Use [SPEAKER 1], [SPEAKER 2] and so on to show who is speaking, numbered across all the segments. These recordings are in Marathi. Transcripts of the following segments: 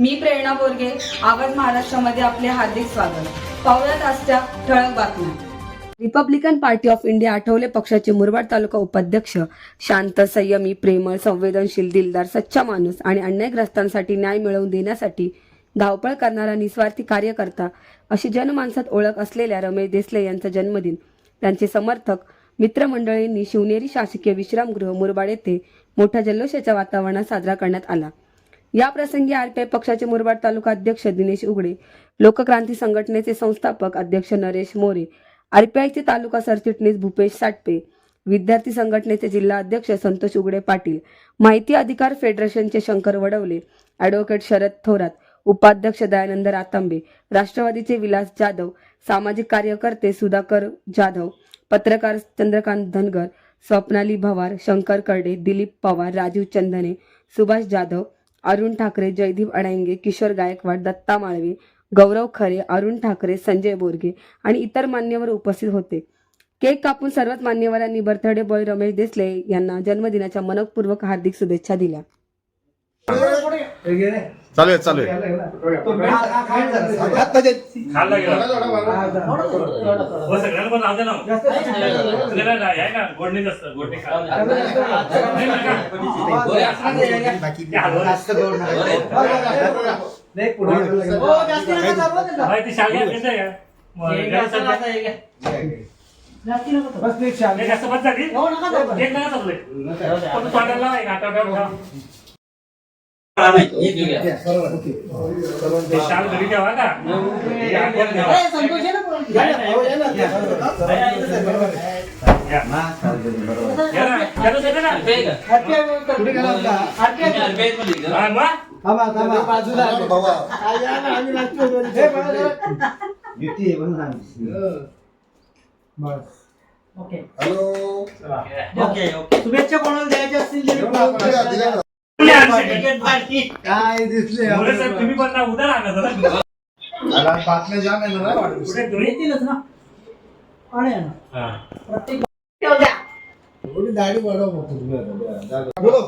[SPEAKER 1] मी प्रेरणा बोरगे आवाज महाराष्ट्रामध्ये आपले हार्दिक स्वागत. पाहुयात आजच्या ठळक बातम्या. Republican party of India Athawale पक्षाचे मुरबाड तालुका उपाध्यक्ष शांत संयमी प्रेमळ संवेदनशील दिलदार सच्चा माणूस आणि अन्यायग्रस्तांसाठी न्याय मिळवून देण्यासाठी धावपळ करणारा निस्वार्थी कार्यकर्ता अशी जनमानसात ओळख असलेल्या रमेश देसले यांचा जन्मदिन. त्यांचे समर्थक मित्रमंडळींनी शिवनेरी शासकीय विश्रामगृह मुरबाड येथे मोठ्या जल्लोषाच्या वातावरणात साजरा करण्यात आला. या प्रसंगी आरपीआय पक्षाचे मुरबाड तालुका अध्यक्ष दिनेश उघडे लोकक्रांती संघटनेचे संस्थापक अध्यक्ष नरेश मोरे आरपीआयचे तालुका सरचिटणीस भूपेश साटपे विद्यार्थी संघटनेचे जिल्हा अध्यक्ष संतोष उघडे पाटील माहिती अधिकार फेडरेशनचे शंकर वडवले ॲडव्होकेट शरद थोरात उपाध्यक्ष दयानंद रातांबे राष्ट्रवादीचे विलास जाधव सामाजिक कार्यकर्ते सुधाकर जाधव पत्रकार चंद्रकांत धनगर स्वप्नाली भवार शंकर कर्डे दिलीप पवार राजीव चंदने सुभाष जाधव अरुण ठाकरे जयदीप अडांगे किशोर गायकवाड दत्ता माळवी गौरव खरे अरुण ठाकरे संजय बोरगे आणि इतर मान्यवर उपस्थित होते. केक कापून सर्वच मान्यवरांनी बर्थडे बॉय रमेश देसले यांना जन्मदिनाच्या मनपूर्वक हार्दिक शुभेच्छा दिल्या.
[SPEAKER 2] चालू आहे चालू आहे
[SPEAKER 3] खाल्ला गेला हो सगळ्यांना पण लावते ना सगळ्यांना नाही, आहे ना गोडणी जास्त गोडणी खा. नाही नका. ते हलवलं. बाई, ती शाली आहे, कसं आहे? मग जास्त नाही, जास्त बस झाली? एक नका संपले. फक्त तोंडाला लावा, एक आठवड्यावर खा. ते शाल घरी ठेवा का हे आठवण ठेवा. या. या ना, त्याला सगळं ना. हा, मग?
[SPEAKER 4] शुभेच्छा कोणाला द्यायच्या असतील तरी
[SPEAKER 3] तुम्ही आणशे.
[SPEAKER 4] काय दिसले
[SPEAKER 3] मोरे साहेब, तुम्ही पण ना उद्या आणत होता.
[SPEAKER 2] बातम्या जाम आहे ना
[SPEAKER 3] कुठे तुम्ही
[SPEAKER 4] येतीलच ना आणि आहे ना.
[SPEAKER 3] हा.
[SPEAKER 4] प्रत्येक
[SPEAKER 2] बोलो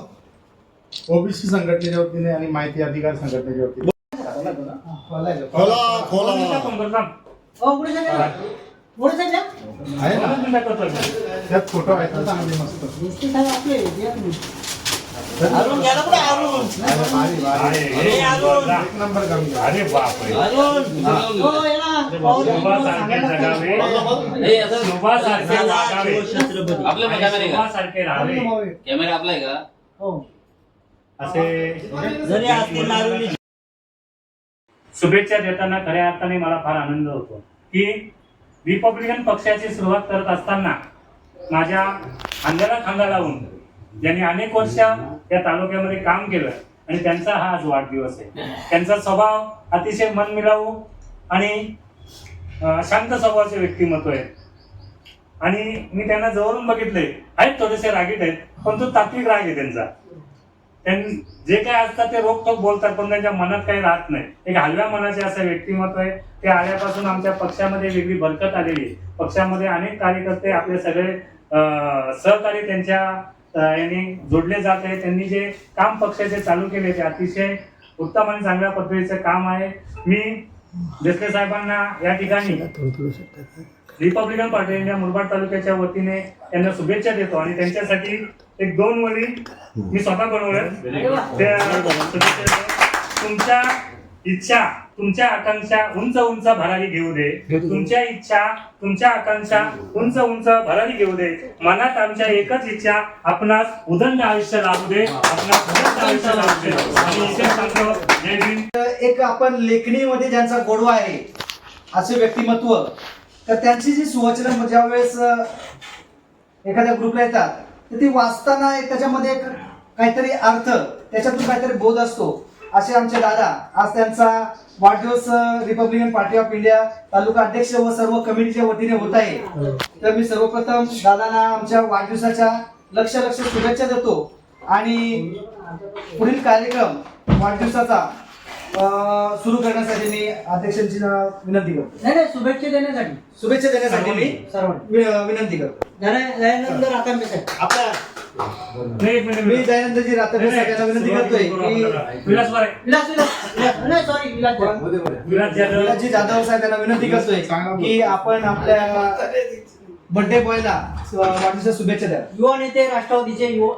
[SPEAKER 2] ओबीसी संघटनेच्या वतीने आणि माहिती अधिकार संघटनेच्या वतीने खोला खोला
[SPEAKER 3] तुमचा फोन करतो.
[SPEAKER 4] अहो, पुढे जा ना. पुढे जा ना.
[SPEAKER 2] आहे ना. त्यात फोटो आहेत ना चांगले मस्त
[SPEAKER 4] गोष्टी साहेब आपले द्या तुम्ही.
[SPEAKER 2] अरे, भारी, भारी.
[SPEAKER 3] अरे,
[SPEAKER 2] एक नंबर काम केलं.
[SPEAKER 3] अरे बापरे.
[SPEAKER 4] हो,
[SPEAKER 5] आपलं कॅमेरा आहे का?
[SPEAKER 3] शोभासारखे राहावे.
[SPEAKER 5] कॅमेरा आपला आहे का?
[SPEAKER 4] हो.
[SPEAKER 3] असे शुभेच्छा देताना खऱ्या अर्थाने मला फार आनंद होतो. की रिपब्लिकन पक्षाची सुरुवात करत असताना माझ्या खांद्याला खांदा लावून ज्यांनी अनेक वर्ष या तालुक्यामध्ये काम केलं आणि त्यांचा हा आज वाढदिवस आहे. त्यांचा स्वभाव अतिशय मनमिळावू आणि शांत स्वभावाचे व्यक्तिमत्व आहे. आणि मी त्यांना जवळून बघितले आहेत थोडेसे रागीट आहेत पण तो तात्विक राग आहे त्यांचा. त्यां जे काय असतात ते रोखोक बोलतात पण त्यांच्या मनात काही राहत नाही. एक हलव्या मनाचे असं व्यक्तिमत्व आहे. ते आल्यापासून आमच्या पक्षामध्ये वेगळी बरकत आलेली आहे. पक्षामध्ये अनेक कार्यकर्ते आपले सगळे सहकारी त्यांच्या यांनी जोडले जात आहे. त्यांनी जे काम पक्षाचे चालू केले ते अतिशय उत्तम आणि चांगल्या पद्धतीचं काम आहे. मी देसले साहेबांना या ठिकाणी रिपब्लिकन पार्टी इंडिया मुरबाड तालुक्याच्या वतीने त्यांना शुभेच्छा देतो आणि त्यांच्यासाठी एक दोन वळी मी स्वतः देतो. तुमच्या इच्छा तुमच्या आकांक्षा उंच उंच भरारी घेऊ दे. तुमच्या इच्छा तुमच्या आकांक्षा उंच उंच भरारी घेऊ दे. मनात आमच्या एकच इच्छा आपणास उदंड आयुष्य लाभू दे. आपणास आयुष्य लाभू दे. आणि इथे सांगतो जय भीम.
[SPEAKER 4] एक आपण लेखणीमध्ये ज्यांचा गोडवा आहे असे व्यक्तिमत्व तर त्यांची जी सुवचना ज्या वेळेस एखाद्या ग्रुपला येतात तर ती वाचताना एक त्याच्यामध्ये एक काहीतरी अर्थ त्याच्यातून काहीतरी बोध असतो. असे आमचे दादा. आज त्यांचा वाढदिवस रिपब्लिकन पार्टी ऑफ इंडिया तालुका अध्यक्ष व सर्व कमिटीच्या वतीने होत आहे. तर मी सर्वप्रथम दादांना आमच्या वाढदिवसाच्या लक्ष लक्ष शुभेच्छा देतो. आणि पुढील कार्यक्रम वाढदिवसाचा सुरू करण्यासाठी मी अध्यक्षांची विनंती करतो.
[SPEAKER 6] नाही नाही शुभेच्छा देण्यासाठी.
[SPEAKER 4] शुभेच्छा देण्यासाठी मी
[SPEAKER 6] सर्वांना.
[SPEAKER 4] वि- विनंती करतो. आपल्या मी. दयानंदजी रात्री
[SPEAKER 3] नाही, नाही,
[SPEAKER 4] सगळ्यांना विनंती करतोय
[SPEAKER 3] करू
[SPEAKER 4] की
[SPEAKER 3] आपल्याला. विलास वारे.
[SPEAKER 4] विलास विलास विलास- नाही सॉरी विलास
[SPEAKER 3] जाधव.
[SPEAKER 4] विलासजी जाधव साहेब यांना विनंती करतोय की आपण आपल्या बर्थडे बॉयला वाढदिवसाच्या शुभेच्छा द्या. युवा नेते राष्ट्रवादीचे युवा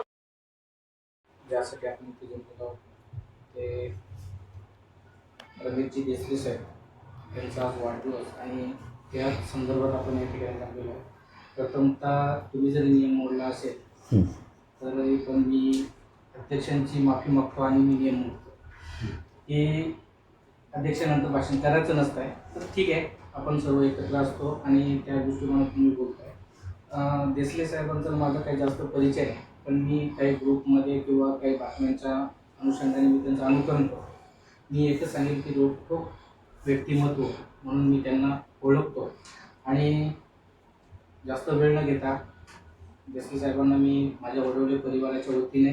[SPEAKER 7] ज्यासाठी आपण ते देसले साहेब यांचा आज वाढदिवस आणि त्या संदर्भात आपण या ठिकाणी जमलेलो आहे प्रथमतः तुम्ही जर नियम मोडला असेल तर पण मी अध्यक्षांची माफी मागतो आणि मी नियम मोडतो. हे अध्यक्षानंतर भाषण करायचं नसतं आहे तर ठीक आहे. आपण सर्व एकत्र असतो आणि त्या दृष्टिकोनातून मी बोलतो आहे देसले साहेबांचा माझा काही जास्त परिचय आहे पण मी काही ग्रुपमध्ये किंवा काही बातम्यांच्या अनुषंगाने मी त्यांचं अनुकरण करतो. मी एकच सांगेल की रोखोक व्यक्तिमत्व म्हणून मी त्यांना ओळखतो. आणि जास्त वेळ न घेता देसले साहेबांना मी माझ्या वडवले परिवाराच्या वतीने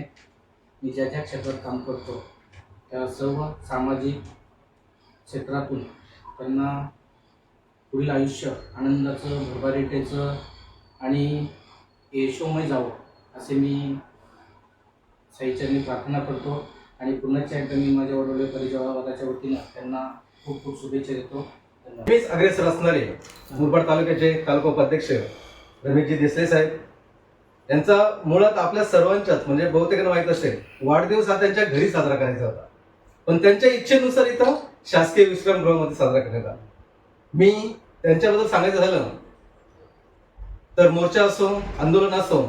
[SPEAKER 7] मी ज्या ज्या क्षेत्रात काम करतो त्या सर्व सामाजिक क्षेत्रातून त्यांना पुढील आयुष्य आनंदाचं भरभराटीचं आणि यशोमय जावं असे मी साईचरणी प्रार्थना करतो आणि पुन्हा एकदा मी माझ्या वडवले परिवाराच्या वतीनं त्यांना खूप खूप शुभेच्छा देतो.
[SPEAKER 8] अग्रेसर असणारे मुरबाड तालुक्याचे तालुका उपाध्यक्ष रमेशजी देसाई साहेब यांचा मुळात आपल्या सर्वांच्याच म्हणजे बहुतेकांना माहीत असेल वाढदिवस हा त्यांच्या घरी साजरा करायचा होता. पण त्यांच्या इच्छेनुसार इथं शासकीय विश्रामगृहामध्ये साजरा करण्यात आला. मी त्यांच्याबद्दल सांगायचं झालं तर मोर्चा असो आंदोलन असो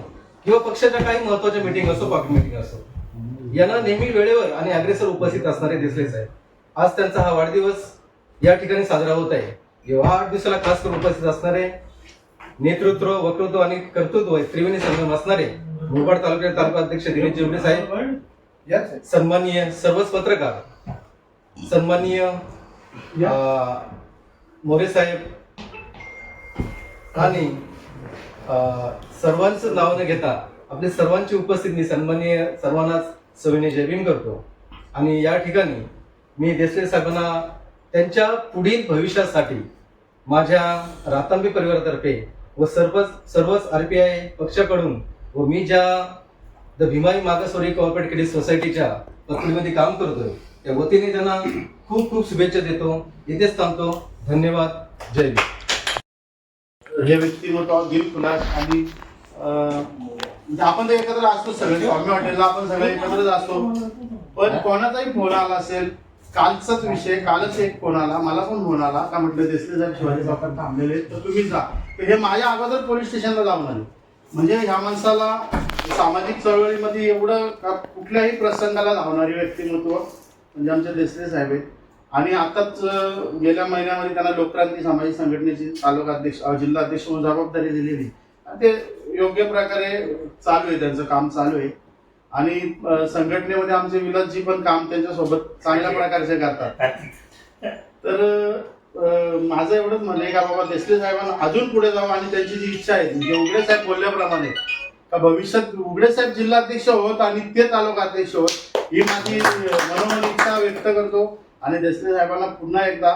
[SPEAKER 8] किंवा पक्षाच्या काही महत्त्वाच्या मिटिंग असो पॉकेट मिटिंग असो यांना नेहमी वेळेवर आणि अग्रेसर उपस्थित असणारे दिसलेच आहे आज त्यांचा हा वाढदिवस या ठिकाणी साजरा होत आहे. आठ दिवसाला खास करून उपस्थित असणारे नेतृत्व वक्तृत्व आणि कर्तृत्व त्रिवेणी संगम असणारे मुरबाड तालुक्याचे तालुका अध्यक्ष दिनेश जेवढे साहेब सन्माननीय सर्वच पत्रकार सन्माननीय मोरे साहेब आणि सर्वांचं नाव न घेता आपले सर्वांची उपस्थिती सन्माननीय सर्वांनाच सविनय जय भीम करतो. आणि या ठिकाणी मी देसले साहेबांना त्यांच्या पुढील भविष्यासाठी माझ्या रातांबी परिवारातर्फे व सर्वच सर्वच आर पी आय पक्षाकडून व मी ज्या द भीमाई मागासवर्गीय कॉर्पोरेट क्रेडिट सोसायटीच्या पत्नीमध्ये काम करतोय त्या वतीने त्यांना खूप खूप शुभेच्छा देतो. इथेच थांबतो. धन्यवाद. जय
[SPEAKER 2] हे व्यक्तिमत्व दिल खुलास आणि म्हणजे आपण तर एकत्र असतो सगळे स्वामी हॉटेलला आपण सगळे एकत्रच असतो. पण कोणाचाही फोन आला असेल कालचाच विषय कालच एक फोन आला मला पण फोन आला का म्हटलं देसले साहेब शिवाजी चौकात थांबलेले तर तुम्ही जा. हे माझ्या अगोदर पोलीस स्टेशनला जाऊन आले. म्हणजे ह्या माणसाला सामाजिक चळवळीमध्ये एवढं का कुठल्याही प्रसंगाला धावणारी व्यक्तिमत्व म्हणजे आमचे देसले साहेब आहेत. आणि आताच गेल्या महिन्यामध्ये त्यांना लोकक्रांती सामाजिक संघटनेची तालुका अध्यक्ष अं, जिल्हा अध्यक्ष म्हणून जबाबदारी दिलेली. आणि ते योग्य प्रकारे चालू आहे त्यांचं काम चालू आहे. आणि संघटनेमध्ये आमचे विलासजी पण काम त्यांच्यासोबत चांगल्या प्रकारचे करतात. तर माझं एवढंच म्हणणं आहे का बाबा देसले साहेबांना अजून पुढे जावं आणि त्यांची जी इच्छा आहे म्हणजे उघडे साहेब बोलल्याप्रमाणे का भविष्यात उघडे साहेब जिल्हाध्यक्ष होत आणि ते तालुका अध्यक्ष होत ही माझी मनोमन इच्छा व्यक्त करतो. आणि देसले साहेबांना पुन्हा एकदा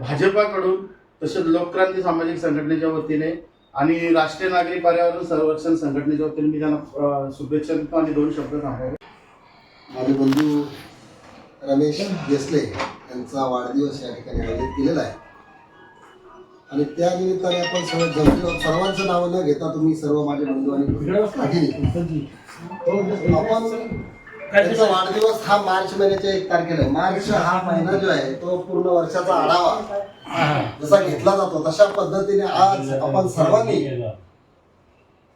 [SPEAKER 2] भाजपाकडून तसेच लोकक्रांती सामाजिक संघटनेच्या वतीने आणि राष्ट्रीय नागरी पर्यावरण संरक्षण संघटनेच्या वतीने मी त्यांना शुभेच्छा देतो आणि दोन शब्द सांगावे.
[SPEAKER 9] माझे बंधू रमेश देसले त्यांचा वाढदिवस या ठिकाणी आयोजित केलेला आहे. आणि त्या निमित्ताने आपण सर्व जमलेलो सर्वांचं नाव न घेता तुम्ही सर्व माझे बंधू आणि आपण त्यांचा वाढदिवस हा मार्च महिन्याच्या एक तारखेला आहे. मार्च हा महिना जो आहे तो पूर्ण वर्षाचा आढावा. जसा घेतला जातो तशा पद्धतीने आज आपण सर्वांनी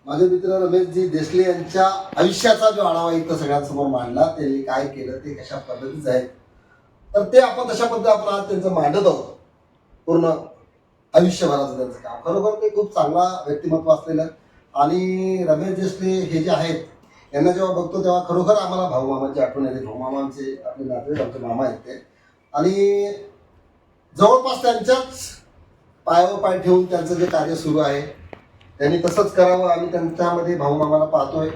[SPEAKER 9] माझे मित्र रमेशजी देसले यांच्या आयुष्याचा जो आढावा इथं सगळ्यांसमोर मांडला त्यांनी काय केलं ते कशा पद्धतीचं आहे तर ते आपण तशा पद्धतीने आपण आज त्यांचं मांडत आहोत. पूर्ण आयुष्यभराचं त्यांचं काम. खरोखर ते खूप चांगला व्यक्तिमत्व असलेलं आणि रमेश देसले हे जे आहेत यांना जेव्हा बघतो तेव्हा खरोखर आम्हाला भाऊ मामाची आठवण येते. भाऊ आपले नाते आमचे मामा आहेत ते. आणि जवळपास त्यांच्याच पायावर पाय ठेवून त्यांचं जे कार्य सुरू आहे त्यांनी तसंच करावं आम्ही त्यांच्यामध्ये भाऊ मामाला पाहतोय.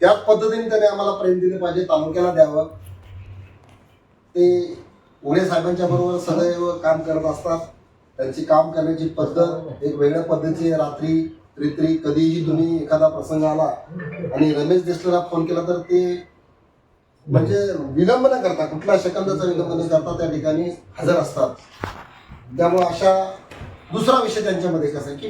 [SPEAKER 9] त्याच पद्धतीने त्याने आम्हाला प्रेम दिले पाहिजे तालुक्याला द्यावं. ते उघडे साहेबांच्या बरोबर सदैव काम करत असतात. त्यांची काम करण्याची पद्धत एक वेगळ्या पद्धतीची आहे. रात्री तरी कधीही तुम्ही एखादा प्रसंग आला आणि रमेश देशला फोन केला तर ते म्हणजे विलंब न करता कुठल्या सेकंदाचा विलंब न करता त्या ठिकाणी हजर असतात. त्यामुळे अशा दुसरा विषय त्यांच्यामध्ये कसा आहे की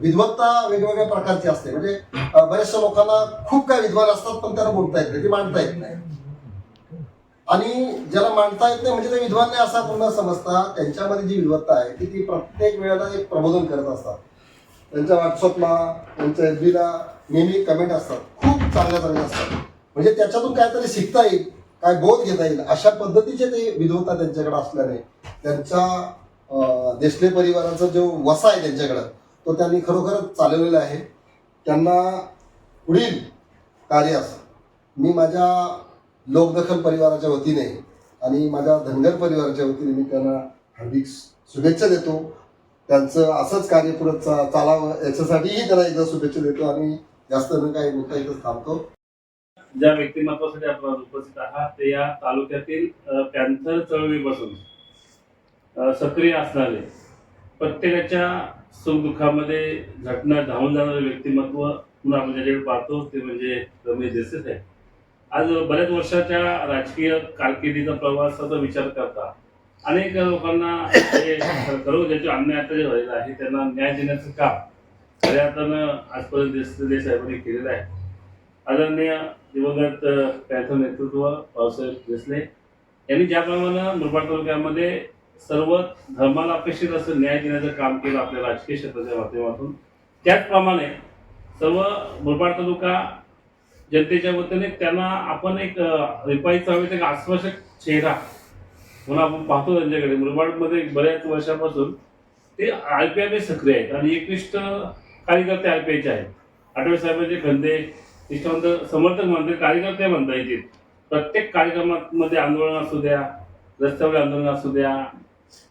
[SPEAKER 9] विद्वत्ता वेगवेगळ्या प्रकारची असते. म्हणजे बऱ्याचशा लोकांना खूप काही विद्वान असतात पण त्यांना बोलता येत नाही ते मांडता येत नाही. आणि ज्याला मांडता येत नाही म्हणजे ते विद्वान नाही असा पूर्ण समजता. त्यांच्यामध्ये जी विद्वत्ता आहे ती ती प्रत्येक वेळेला एक प्रबोधन करत असतात. त्यांच्या व्हॉट्सअपला त्यांच्या एफ बीला नेहमी कमेंट असतात. खूप चांगल्या चांगल्या असतात. म्हणजे त्याच्यातून काहीतरी शिकता येईल काय बोध घेता येईल अशा पद्धतीचे ते विद्वत्ता त्यांच्याकडे असल्याने त्यांच्या देशले परिवाराचा जो वसा आहे त्यांच्याकडं तो त्यांनी खरोखरच चालवलेला आहे. त्यांना पुढील कार्यास मी माझ्या लोकदखल परिवाराच्या वतीने आणि माझ्या धनगर परिवाराच्या वतीने मी त्यांना हार्दिक शुभेच्छा देतो. त्यांचं असंच कार्य पुढे चा- चालावं याच्यासाठीही त्यांना एकदा शुभेच्छा देतो आणि जास्त न काही मोठा इथं थांबतो.
[SPEAKER 10] ज्या व्यक्तिमत्वासाठी आपण उपस्थित आहात ते या तालुक्यातील पॅन्थर चळवळीपासून सक्रिय असणारे प्रत्येकाच्या सुखदुःखामध्ये झटणं धावून जाणारे व्यक्तिमत्व पुन्हा आपण ज्याच्याकडे पाहतो ते म्हणजे रमेश देसाई आहे आज बऱ्याच वर्षाच्या राजकीय कारकिर्दीचा प्रवासाचा विचार करता अनेक लोकांना हे खरोखर ज्याचे अन्याय आता जे झालेलं आहे त्यांना न्याय देण्याचं काम खऱ्या अर्थानं आजपर्यंत देश देसाहेबांनी केलेलं आहे. आदरणीय दिवंगत त्यांचं नेतृत्व पावसाहेब देसले यांनी ज्याप्रमाणे मुरबाड तालुक्यामध्ये सर्व धर्माला अपेक्षित असं न्याय देण्याचं काम केलं आपल्या राजकीय क्षेत्राच्या माध्यमातून त्याचप्रमाणे सर्व मुरबाड तालुका जनतेच्या वतीने त्यांना आपण एक रिपाईचा हवेत एक आश्वासक चेहरा म्हणून आपण पाहतो त्यांच्याकडे. मुरबाडमध्ये बऱ्याच वर्षापासून ते आय पी आय सक्रिय आहेत आणि एकनिष्ठ कार्यकर्ते आय पी आयचे आहेत. आठवे साहेबांचे खंदे निष्ठावंत समर्थक म्हणते कार्यकर्ते म्हणता येतील. प्रत्येक कार्यक्रमामध्ये आंदोलन असू द्या रस्त्यावर आंदोलन असू द्या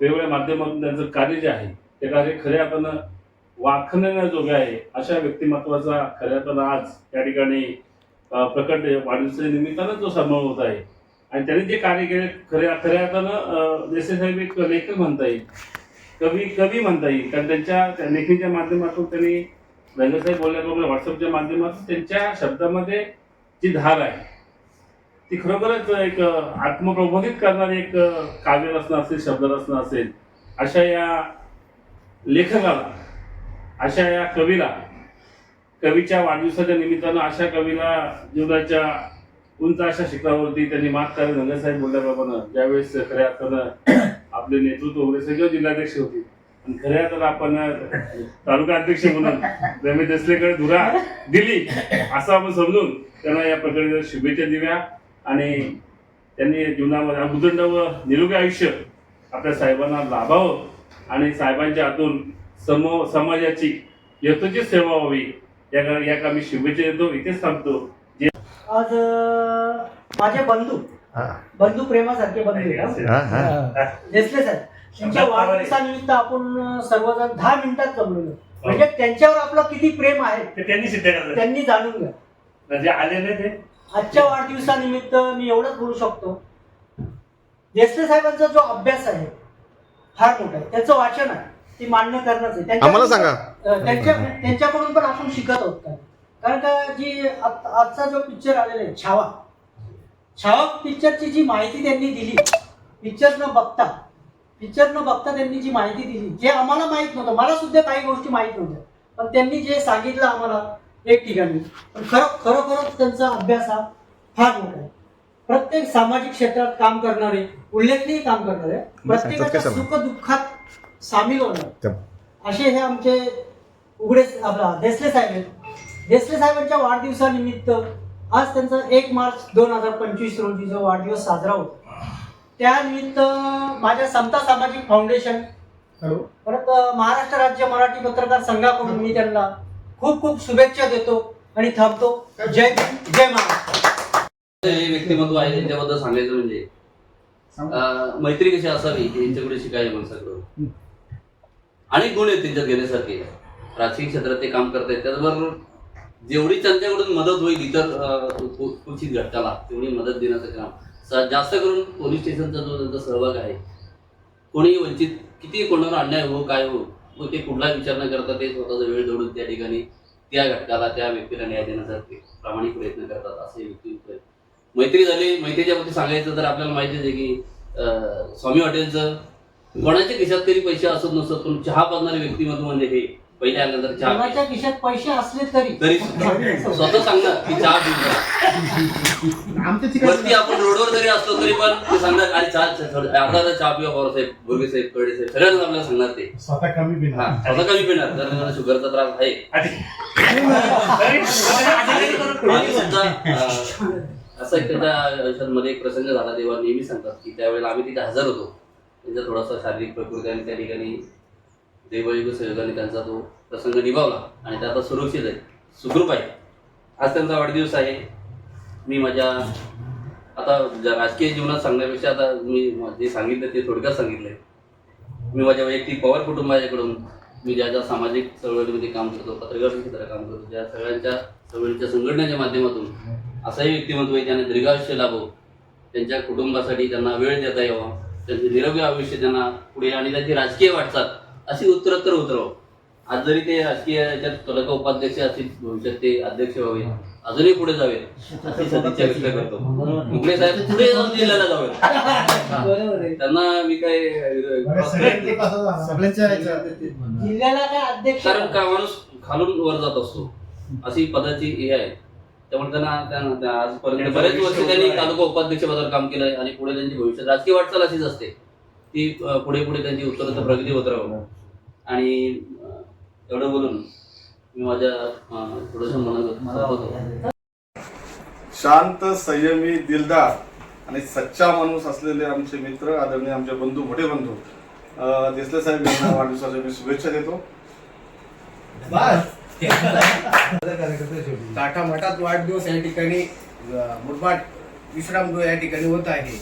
[SPEAKER 10] वेगवेगळ्या माध्यमातून त्यांचं कार्य जे आहे ते कार्य खऱ्या अर्थानं वाखण्याजोगे आहे अशा व्यक्तिमत्वाचा खऱ्या अर्थानं आज त्या ठिकाणी प्रकट वाढदिवसाच्या निमित्तानं तो समारोह होत आहे. आणि त्यांनी जे कार्य केले खऱ्या खऱ्या अर्थानं देसाई साहेब एक लेखक म्हणता येईल. कवी कवी म्हणता येईल. कारण त्यांच्या त्या लेखीच्या माध्यमातून त्यांनी रंगसाहेब बोलल्याप्रमाणे व्हॉट्सअपच्या माध्यमातून त्यांच्या शब्दामध्ये जी धार आहे ती खरोखरच एक आत्मप्रबोधित करणारी एक काव्यरचना असेल शब्दरचना असेल अशा या लेखकाला अशा या कवीला कवीच्या वाढदिवसाच्या निमित्तानं अशा कवीला जीवनाच्या उंच अशा शिखरावरती त्यांनी मात करावी. रंगसाहेब बोलल्याप्रमाणे ज्यावेळेस खऱ्या अर्थानं आपले नेतृत्व वगैरे सगळे जिल्हाध्यक्ष होते. आणि खऱ्या अर्थानं आपण तालुका अध्यक्ष म्हणून रमेश देसलेकडे धुरा दिली असं आपण समजून त्यांना या प्रकारे शुभेच्छा दिव्या आणि त्यांनी जीवनामध्ये उदंड व निरोगी आयुष्य आपल्या साहेबांना लाभावं. आणि साहेबांच्या हातून समो समाजाची यथोचित सेवा व्हावी. या या कामी शुभेच्छा देतो इथेच थांबतो.
[SPEAKER 11] आज अं, माझे बंधू. बंधू प्रेमासारखे बंधू आहेत, हा? साहेब. त्यांच्या वाढदिवसानिमित्त आपण अं, सर्वजण दहा मिनिटात जमलेलो म्हणजे त्यांच्यावर आपलं किती प्रेम आहे
[SPEAKER 3] ते त्यांनी सिद्ध करतात
[SPEAKER 11] त्यांनी जाणून घ्या.
[SPEAKER 3] म्हणजे आलेले ते.
[SPEAKER 11] आजच्या वाढदिवसानिमित्त मी एवढंच बोलू शकतो. देसले साहेबांचा जो अभ्यास आहे फार मोठा आहे. त्याचं वाचन आहे. ती मान्य करणंच आहे. त्यांच्या-
[SPEAKER 12] आम्हाला सांगा.
[SPEAKER 11] त्यांच्या त्यांच्याकडून पण आपण शिकत आहोत कारण का जी आजचा जो पिक्चर आलेला आहे छावा. छावा पिक्चरची जी माहिती त्यांनी दिली पिक्चर न बघता पिक्चर न बघता त्यांनी जी माहिती दिली जे आम्हाला माहीत नव्हतं मला सुद्धा काही गोष्टी माहीत नव्हत्या. पण त्यांनी जे सांगितलं आम्हाला एक ठिकाणी पण खरं खरोखरच त्यांचा अभ्यास हा फार मोठा आहे. प्रत्येक सामाजिक क्षेत्रात काम करणारे उल्लेखनीय काम करणारे प्रत्येकाच्या सुख दुःखात सामील होणार. असे हे आमचे उघडे आपला देसले साहेब आहेत. देसले साहेबांच्या वाढदिवसानिमित्त आज त्यांचा एक मार्च दोन हजार पंचवीस रोजी जो वाढदिवस साजरा होतो. त्यानिमित्त माझ्या समता सामाजिक फाउंडेशन परत महाराष्ट्र राज्य मराठी पत्रकार संघाकडून मी त्यांना खूप खूप शुभेच्छा देतो आणि थांबतो. जय भीम जय महाराष्ट्र.
[SPEAKER 5] हे व्यक्तिमत्व आहे त्यांच्याबद्दल सांगायचं म्हणजे मैत्री कशी असावी यांच्याकडे शिकायला माणसाकडून अनेक गुण आहेत त्यांच्यात घेण्यासारखे. राजकीय क्षेत्रात ते काम करतायत. त्याचबरोबर जेवढी त्यांच्याकडून मदत होईल इतर अं, कुचित घटकाला तेवढी मदत देण्याचं काम. जास्त करून पोलीस स्टेशनचा जो त्यांचा सहभाग आहे कोणीही वंचित किती कोणावर अन्याय हो काय हो मग ते कुठलाही विचार न करता ते स्वतःचा वेळ जोडून त्या ठिकाणी त्या घटकाला त्या व्यक्तीला न्याय देण्यासाठी प्रामाणिक प्रयत्न करतात असे व्यक्ती मैत्री झाली मैत्रीच्या बाबतीत सांगायचं तर आपल्याला माहितीच आहे की स्वामी हॉटेलचं कोणाच्या खिशात तरी पैसे असत नसत पण चहा पाजणारे व्यक्तिमत्व म्हणजे हे पहिले आल्यानंतर चहा
[SPEAKER 11] कोणाच्या खिशात पैसे असले तरी.
[SPEAKER 5] तरी स्वतः सांगणार की चहा पिऊ
[SPEAKER 13] आमच्या ठिकाणी
[SPEAKER 5] वरती आपण रोडवर जरी असलो तरी पण ते सांगणार अरे चहा अर्धा अर्धा चहा पिवा पवार साहेब बुर्गे साहेबकडे साहेब सगळ्यांना आपल्याला सांगणार ते.
[SPEAKER 13] स्वतः कमी
[SPEAKER 5] हा स्वतः कमी पिणार जर मला शुगरचा त्रास आहे. आणि सुद्धा अं, असा एक त्याच्या आयुष्यामध्ये एक प्रसंग झाला तेव्हा नेहमी सांगतात की त्यावेळेला आम्ही तिथे हजर होतो. त्यांचा थोडासा शारीरिक प्रकृती आणि त्या ठिकाणी देवयुग सहयोगाने त्यांचा तो प्रसंग निभावला आणि ते आता सुरक्षित आहे सुखरूप आहे. आज त्यांचा वाढदिवस आहे. मी माझ्या आता राजकीय जीवनात सांगण्यापेक्षा आता मी जे सांगितलं ते थोडक्यात सांगितलं आहे मी माझ्या वैयक्तिक पवार कुटुंबाच्याकडून मी ज्या ज्या सामाजिक चळवळीमध्ये काम करतो पत्रकार क्षेत्रात काम करतो त्या सगळ्यांच्या चळवळीच्या संघटनेच्या माध्यमातून असाही व्यक्तिमत्व आहे त्यांना दीर्घायुष्य लाभो त्यांच्या कुटुंबासाठी त्यांना वेळ देता यावा. त्यांचे निरोगी आयुष्य त्यांना पुढे आणि त्यांची राजकीय वाटचाल अशी उत्तरोत्तर उतरव. आज जरी ते राजकीय याच्यात तालुका उपाध्यक्ष असतील भविष्यात ते अध्यक्ष व्हावे अजूनही पुढे जावे अशी सदिच्छा व्यक्त करतो. मुगळे साहेब पुढे जाऊन जिल्ह्याला जावे त्यांना मी काय कारण का माणूस खालून वर जात असतो. अशी पदाची हे आहे. त्यामुळे त्यांना त्यांना- त्या आजपर्यंत बरेच वर्ष त्यांनी तालुका उपाध्यक्ष पदावर काम केलंय आणि पुढे त्यांची भविष्यात राजकीय वाटचाल अशीच असते. ती पुढे पुढे त्यांची उत्तरोत्तर प्रगती होत राहावं आणि एवढं बोलून मी माझ्या थोडस म्हणत संपवतो.
[SPEAKER 13] शांत संयमी दिलदार आणि सच्चा माणूस असलेले आमचे मित्र आदरणीय आमचे बंधू मोठे बंधू देसले साहेब यांना वाढदिवसाच्या मी शुभेच्छा देतो.
[SPEAKER 14] टाटा मठात वाढदिवस या ठिकाणी अ, मुरबाड विश्रामगृह या ठिकाणी होत आहे.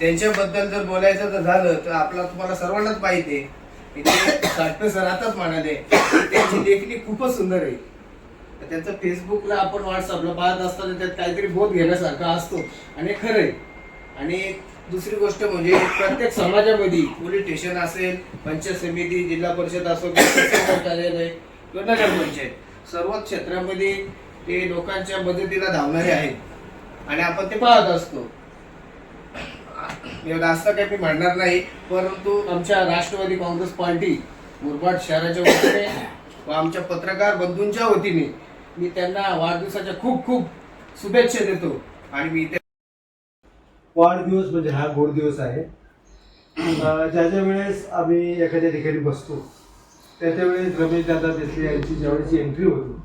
[SPEAKER 14] त्यांच्याबद्दल जर बोलायचं तर झालं तर आपला तुम्हाला सर्वांनाच पाहिजे आहे. सर आताच म्हणाले त्यांची लेखणी खूपच सुंदर आहे. त्यांचं फेसबुकला आपण व्हॉट्सअपला पाहत असताना त्यात काहीतरी बोध घेण्यासारखा असतो. आणि खरं आहे. आणि दुसरी गोष्ट म्हणजे प्रत्येक समाजामध्ये पोलीस स्टेशन असेल पंचायत समिती जिल्हा परिषद असो कार्यालय किंवा नगर पंचायत सर्वच क्षेत्रामध्ये ते लोकांच्या मदतीला धावणारे आहेत. आणि आपण ते पाहत असतो. जास्त असं काही मी म्हणणार नाही परंतु आमच्या राष्ट्रवादी काँग्रेस पार्टी मुरबाड शहराच्या वतीने व आमच्या पत्रकार बंधूंच्या वतीने मी त्यांना वाढदिवसाच्या खूप खूप शुभेच्छा देतो. आणि मी त्या
[SPEAKER 4] वाढदिवस म्हणजे हा गोड दिवस आहे. ज्या ज्या वेळेस आम्ही एखाद्या ठिकाणी बसतो त्या त्या वेळेस रमेश दादा देसले यांची ज्यावेळेस एंट्री होती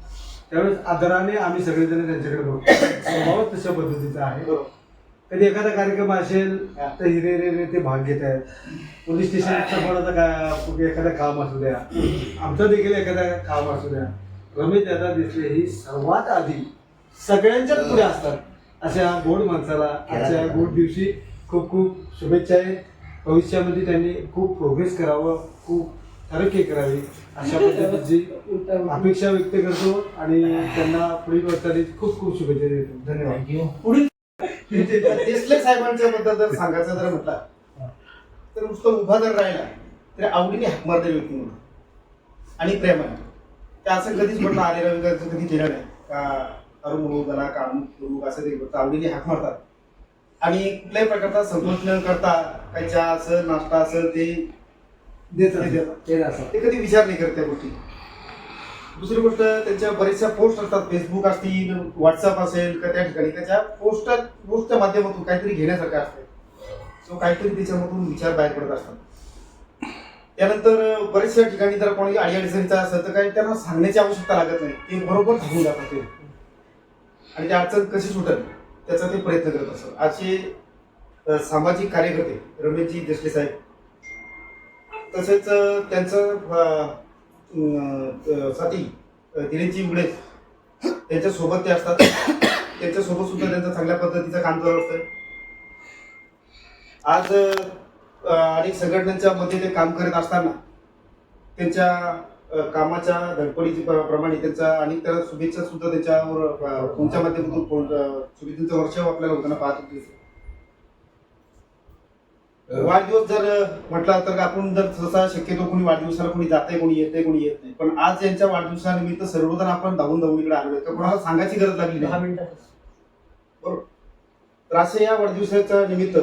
[SPEAKER 4] त्यावेळेस आदराने आम्ही सगळेजण त्यांच्याकडे बघतो. स्वभाव तशा पद्धतीचा आहे. कधी एखादा कार्यक्रम असेल तर हिरे हिरे ते भाग घेत आहेत. पोलीस स्टेशनचं कोणाचं काय एखादं काम असू द्या. आमचं देखील एखादं काम असू द्या. रमेश दादा देसले ही सर्वात आधी सगळ्यांच्याच पुढे असतात. अशा गोड माणसाला आजच्या गोड दिवशी खूप खूप शुभेच्छा आहेत भविष्यामध्ये त्यांनी खूप प्रोग्रेस करावं खूप तरक्की करावी अशा पद्धतीची अपेक्षा व्यक्त करतो आणि त्यांना पुढील वाटचाली खूप खूप शुभेच्छा देतो. धन्यवाद.
[SPEAKER 13] देसले साहेबांच्या बद्दल जर सांगायचं जर म्हटलं तर नुसतं उभा जर राहिला तर आवडीने हाक मारते व्यक्ती म्हणून आणि प्रेमाने. ते असं कधीच म्हटलं आलेलं वगैरे कधी केलं नाही. का अरुण म्हणू त्याला काम करू असं ते आवडीने हाक मारतात. आणि कुठल्याही प्रकारचा संकोच न करता काही चहा असेल नाश्ता
[SPEAKER 4] देत
[SPEAKER 13] ते देतात.
[SPEAKER 4] ते
[SPEAKER 13] ते कधी विचार नाही करत त्या गोष्टी. दुसरी गोष्ट त्यांच्या बऱ्याचशा पोस्ट असतात. फेसबुक असतील व्हॉट्सअप असेल का त्या ठिकाणी. त्याच्या पोस्ट पोस्टच्या माध्यमातून काहीतरी घेण्यासारखं असतं. सो काहीतरी त्याच्यामधून विचार बाहेर पडत असतात. त्यानंतर बरेचशा ठिकाणी जर कोणी अडीअडचणीचा असेल तर काही त्यांना सांगण्याची आवश्यकता लागत नाही. ते बरोबर थांबून जातात ते. आणि त्या अडचण कशी सुटेल त्याचा ते प्रयत्न करत असतात. असे सामाजिक कार्यकर्ते रमेशजी देसले साहेब तसेच त्यांचं साथी दिलीपजी उघडे त्यांच्यासोबत ते असतात. त्यांच्यासोबत सुद्धा त्यांचं चांगल्या पद्धतीचं काम करत असतं आज अनेक संघटनांच्या मध्ये ते काम करत असताना त्यांच्या कामाच्या धडपडीची प्रमाणे त्यांचा आणि त्या शुभेच्छा सुद्धा त्याच्यावर अ, फोनच्या माध्यमातून फोन वर्षाव आपल्याला होताना पाहत होते.
[SPEAKER 2] वाढदिवस जर म्हटला तर आपण जर तसा शक्यतो कोणी वाढदिवसाला कोणी जाते कोणी येते कोणी येत नाही. पण आज यांच्या वाढदिवसानिमित्त सर्वजण आपण धावून धावून इकडे आलो तर कोणाला सांगायची गरज लागली नाही. बरोबर. तर असं या वाढदिवसाच्या निमित्त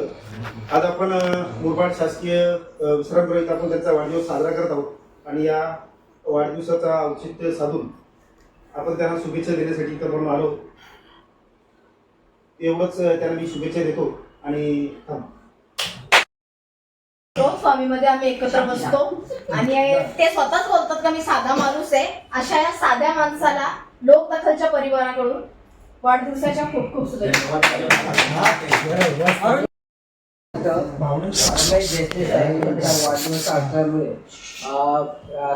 [SPEAKER 2] आज आपण मुरबाड शासकीय अं, विश्रामगृह इथं आपण त्यांचा वाढदिवस साजरा करत आहोत. आणि या वाढदिवसाचा औचित्य साधून आपण त्यांना शुभेच्छा देण्यासाठी इथं म्हणून आलो. एवढंच त्यांना मी शुभेच्छा देतो. आणि थांब.
[SPEAKER 15] स्वामीमध्ये आम्ही एकत्र बसतो. आणि ते स्वतःच बोलतात का मी साधा माणूस आहे? अशा या साध्या माणसाला लोकदखलच्या परिवाराकडून वाढदिवसाच्या खूप खूप शुभेच्छा
[SPEAKER 16] वाढदिवस असल्यामुळे अं,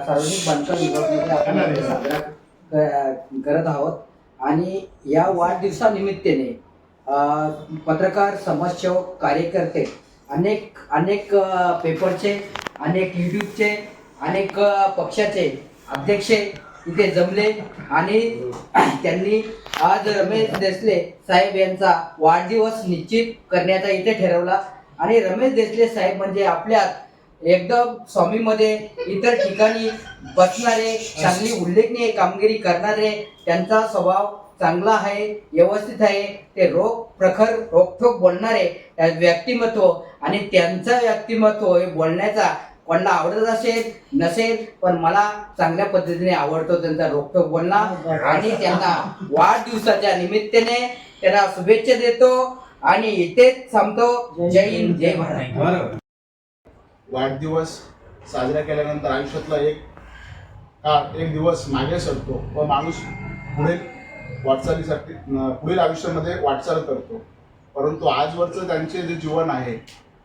[SPEAKER 16] सार्वजनिक बांधकाम विभागामध्ये आपण साजरा करत आहोत. आणि या वाढदिवसानिमित्ताने पत्रकार समाजसेवक कार्यकर्ते अनेक अनेक पेपरचे अनेक यूट्यूबचे अनेक पक्षाचे अध्यक्ष इथे जमले आणि त्यांनी आज रमेश देसले साहेब यांचा वाढदिवस निश्चित करण्याचा इथे ठरवला. आणि रमेश देसले साहेब म्हणजे आपल्यात एकदम स्वामीमध्ये इतर ठिकाणी बसणारे चांगली उल्लेखनीय कामगिरी करणारे त्यांचा स्वभाव चांगला आहे व्यवस्थित आहे ते रोग प्रखर रोखोक बोलणारे त्या व्यक्तिमत्व आणि त्यांचं व्यक्तिमत्व हे बोलण्याचा कोणाला आवडत असेल नसेल पण मला चांगल्या पद्धतीने आवडतो त्यांचा रोखोक बोलणं. आणि त्यांना वाढदिवसाच्या निमित्ताने त्यांना शुभेच्छा देतो आणि इथेच थांबतो. जय हिंद जय महाराज
[SPEAKER 2] वाढदिवस साजरा केल्यानंतर आयुष्यातला एक काळ एक दिवस मागे सरतो व माणूस पुढील वाटचालीसाठी पुढील आयुष्यामध्ये वाटचाल करतो. परंतु आजवरचं त्यांचे जे जीवन आहे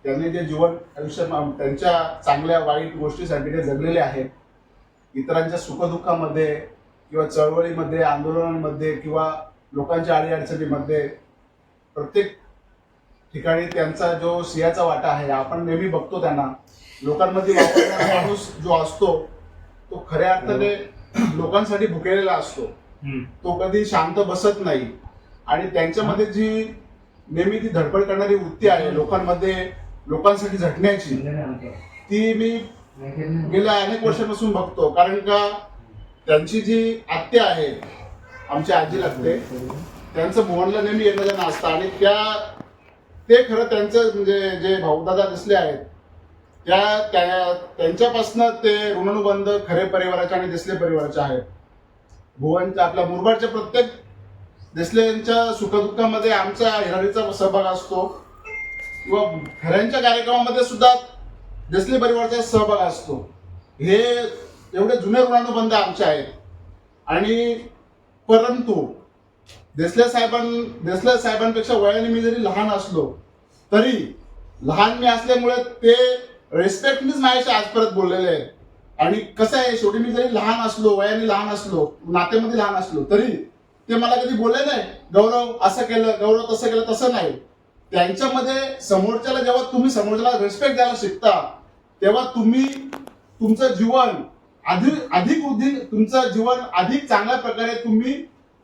[SPEAKER 2] त्यांनी जे जीवन आयुष्य त्यांच्या चांगल्या वाईट गोष्टीसाठी ते जगलेले आहेत इतरांच्या सुखदुःखामध्ये किंवा चळवळीमध्ये आंदोलनांमध्ये किंवा लोकांच्या अडीअडचणीमध्ये प्रत्येक ठिकाणी त्यांचा जो सिंहाचा वाटा आहे आपण नेहमी बघतो त्यांना. लोकांमध्ये वापरणारा माणूस जो असतो तो खऱ्या अर्थाने लोकांसाठी भुकेलेला असतो. तो कधी शांत बसत नाही. आणि त्यांच्यामध्ये जी नेहमी ती धडपड करणारी वृत्ती आहे लोकांमध्ये लोकांसाठी झटण्याची ती मी गेल्या अनेक वर्षापासून बघतो. कारण का त्यांची जी आत्या आहे आमची आजी लागते त्यांचं मोहनला नेहमी येणं जाणं असतं आणि त्या ते खरं त्यांचं म्हणजे जे भाऊदादा दिसले आहेत त्या त्या त्यांच्यापासनं ते ऋणानुबंध खरे परिवाराचे आणि देसले परिवाराचे आहेत. भुवनच्या आपल्या मुरबाडच्या प्रत्येक देसलेंच्या सुखदुःखामध्ये आमचा हिराणीचा सहभाग असतो. किंवा खऱ्यांच्या कार्यक्रमामध्ये सुद्धा देसले परिवारचा सहभाग असतो. हे एवढे जुने ऋणानुबंध आमचे आहेत. आणि परंतु देसले साहेबां देसले साहेबांपेक्षा वयाने मी जरी लहान असलो तरी लहान मी असल्यामुळे ते रेस्पेक्टनीच माझ्याशी आजपर्यंत बोललेले आहेत. आणि कसं आहे शेवटी मी जरी लहान असलो वयाने लहान असलो नात्यामध्ये लहान असलो तरी ते मला कधी बोलले नाही गौरव असं केलं गौरव तसं केलं तसं नाही. त्यांच्यामध्ये समोरच्याला जेव्हा तुम्ही समोरच्याला रिस्पेक्ट द्यायला शिकता तेव्हा तुम्ही तुमचं जीवन अधिक अधिक वृद्धी तुमचं जीवन अधिक चांगल्या प्रकारे तुम्ही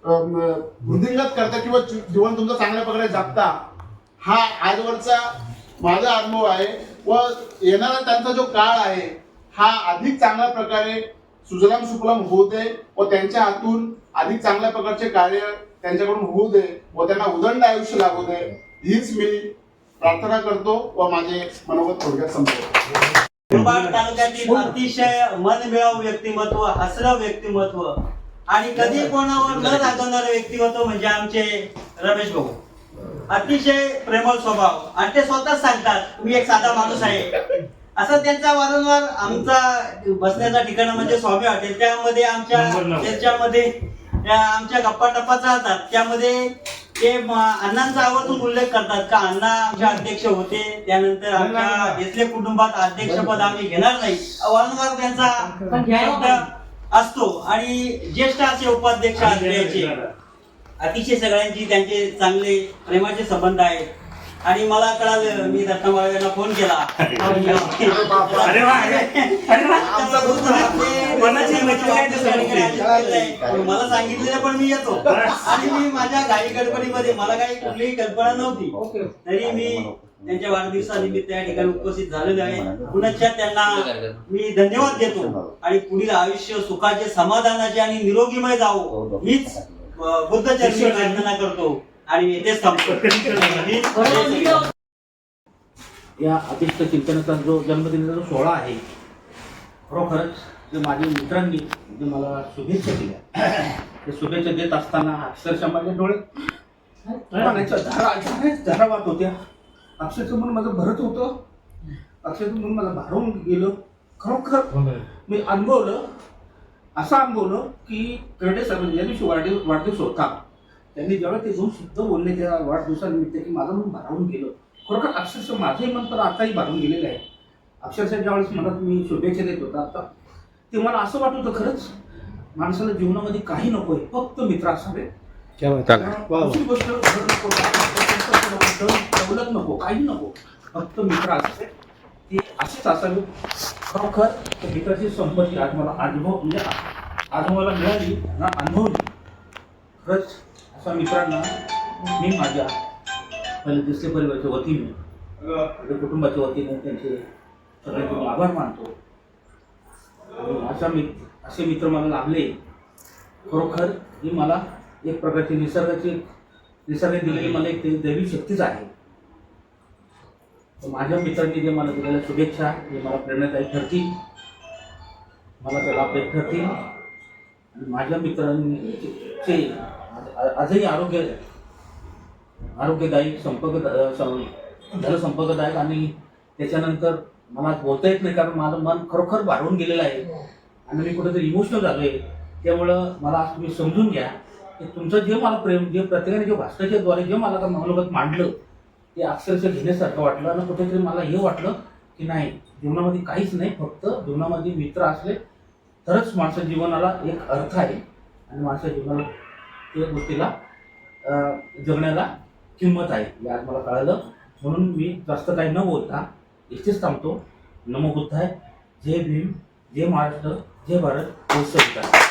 [SPEAKER 2] वृद्धिंगत करता किंवा जीवन तुमचं चांगल्या प्रकारे जगता हा आजवरचा माझा अनुभव आहे. व येणारा त्यांचा जो काळ आहे हा अधिक चांगल्या प्रकारे सुजलाम सुफलाम होऊ दे व त्यांच्या हातून अधिक चांगल्या प्रकारचे कार्य त्यांच्याकडून होऊ दे व त्यांना उदंड आयुष्य लागू दे हीच मी प्रार्थना करतो व माझे मनोगत थोडक्यात संपवतो.
[SPEAKER 17] मुरबाड तालुक्यातील अतिशय मनमिळावू व्यक्तिमत्व हसरं व्यक्तिमत्व आणि कधी कोणावर न दाखवणारं व्यक्तिमत्व म्हणजे आमचे रमेश भाऊ. अतिशय प्रेमळ स्वभाव. आणि ते स्वतःच सांगतात मी एक साधा माणूस आहे. असं त्यांचा वारंवार आमचा बसण्याचा ठिकाण म्हणजे स्वामी हॉटेल. त्यामध्ये आमच्या त्या आमच्या गप्पा टप्पा चालतात. त्यामध्ये ते अण्णांचा आवर्जून उल्लेख करतात का अण्णा आमचे अध्यक्ष होते. त्यानंतर आमच्या इथले कुटुंबात अध्यक्षपद आम्ही घेणार नाही. वारंवार त्यांचा असतो. आणि ज्येष्ठ असे उपाध्यक्ष असल्याचे अतिशय सगळ्यांची त्यांचे चांगले प्रेमाचे संबंध आहेत. आणि मला कळालं मी दत्ता यांना फोन केला.
[SPEAKER 3] अरे वा, अरे अरे वा. कोणाची मैत्री काय ते सांगते.
[SPEAKER 17] मला सांगितलेलं पण मी येतो. आणि मी माझ्या गाडी गडबडीमध्ये मला काही कुठलीही कल्पना नव्हती. तरी मी त्यांच्या वाढदिवसानिमित्त या ठिकाणी उपस्थित झालेले आहे. पुनश्च त्यांना मी धन्यवाद देतो. आणि पुढील आयुष्य सुखाचे समाधानाचे आणि निरोगीमय जावो. हीच अ, बुद्धचरणी प्रार्थना करतो. आणि येथेच थांबतो
[SPEAKER 6] या अतिष्ट चिंतनाचा जो जन्मदिनाचा जो सोहळा आहे खरोखरच जे माझ्या मित्रांनी जे मला शुभेच्छा दिल्या. ते शुभेच्छा देत असताना अक्षरशः माझे डोळे धारा धाराच धारा वाहत होत्या. अक्षरशः म्हणून माझं भरत होतं. अक्षरशः म्हणून मला भारून गेलं. खरोखर मी अनुभवलं असं अनुभवलं की कर्डे साहेब ज्या दिवशी वाढदिवस वाढदिवस होता त्यांनी जेव्हा ते दोन शब्द बोलले त्या वाढदिवसानिमित्त की माझं मन भारावून गेलं. खरोखर अक्षरशः माझंही मन तर आताही भारून गेलेलं आहे. अक्षरशः ज्यावेळेस मला तुम्ही शुभेच्छा देत होता आता ते मला असं वाटत होतं खरंच माणसाला जीवनामध्ये काही नकोय फक्त मित्र असावे. दुसरी गोष्ट नको, दौलत नको काही नको फक्त मित्र असावे. ते असेच असावे. खरोखर मित्राची संपत्ती आज मला अनुभव म्हणजे आज मला मिळाली ना अनुभवली. खरंच असा मित्रांना मी माझ्या पहिले दिसले परिवाराच्या वतीने माझ्या कुटुंबाच्या वतीने त्यांचे सगळ्यांचे मी आभार मानतो. अशा मित्र असे मित्र मला लाभले. खरोखर ही मला एक प्रकारची निसर्गाची निसर्गाने दिलेली मला एक दैवी शक्तीच आहे. माझ्या मित्रांनी जे मला दिलेल्या शुभेच्छा हे मला प्रेरणादायी ठरतील. मला त्या लाभदायक ठरतील. आणि माझ्या मित्रांनी आजही आरोग्य आरोग्यदायी संपर्क झालं संपर्कदायक आणि त्याच्यानंतर मला बोलता येत नाही कारण माझं मन खरोखर वाढवून गेलेलं आहे. आणि मी कुठेतरी इमोशनल झालो आहे त्यामुळं मला आज तुम्ही समजून घ्या की तुमचं जे मला प्रेम जे प्रत्येकाने जे भाषणाच्या द्वारे जे मला आता मनोगत मांडलं ते अक्षरशः घेण्यासारखं वाटलं आणि कुठेतरी मला हे वाटलं की नाही जीवनामध्ये काहीच नाही फक्त जीवनामध्ये मित्र असले तरच माणसा जीवनाला एक अर्थ आहे. आणि माणसा जीवनाला त्या गोष्टीला जगण्याला किंमत आहे. हे आज मला कळालं. म्हणून मी जास्त काही न बोलता इथेच थांबतो. नमो बुद्धाय. जय भीम. जय महाराष्ट्र. जय भारत. जय संविधान